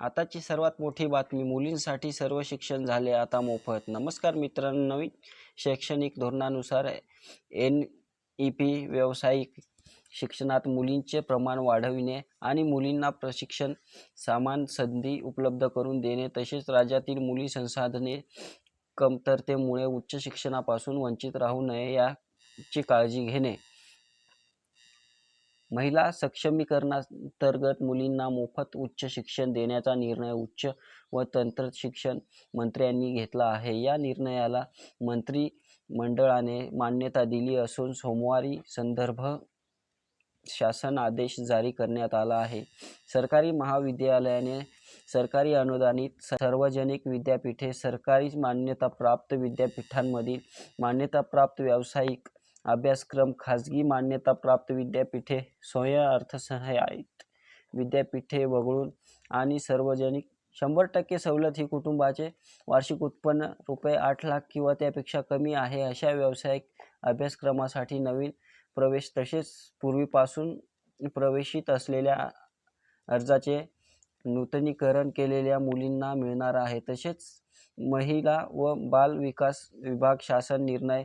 आताची सर्वात मोठी बातमी मुलींसाठी सर्व शिक्षण झाले आता मोफत. नमस्कार मित्रांनो नवीन शैक्षणिक धोरणानुसार एन ई पी व्यावसायिक शिक्षणात मुलींचे प्रमाण वाढविणे आणि मुलींना प्रशिक्षण सामान संधी उपलब्ध करून देणे तसेच राज्यातील मुली संसाधने कमतरतेमुळे उच्च शिक्षणापासून वंचित राहू नये याची काळजी घेणे. महिला सक्षमीकरणांतर्गत मुलींना मोफत उच्च शिक्षण देण्याचा निर्णय उच्च व तंत्र शिक्षण मंत्र्यांनी घेतला आहे. या निर्णयाला मंत्रिमंडळाने मान्यता दिली असून सोमवारी संदर्भ शासन आदेश जारी करण्यात आला आहे. सरकारी महाविद्यालयाने सरकारी अनुदानित सार्वजनिक विद्यापीठे सरकारी मान्यताप्राप्त विद्यापीठांमधील मान्यताप्राप्त व्यावसायिक अभ्यासक्रम खाजगी मान्यताप्राप्त विद्यापीठे स्वयंअर्थसहाय्यित विद्यापीठे वगळून आणि सार्वजनिक शंभर टक्के सवलत ही कुटुंबाचे वार्षिक उत्पन्न रुपये आठ लाख किंवा त्यापेक्षा कमी आहे अशा व्यावसायिक अभ्यासक्रमासाठी नवीन प्रवेश तसेच पूर्वीपासून प्रवेशित असलेल्या अर्जाचे नूतनीकरण केलेल्या मुलींना मिळणार आहे. तसेच महिला व बाल विकास विभाग शासन निर्णय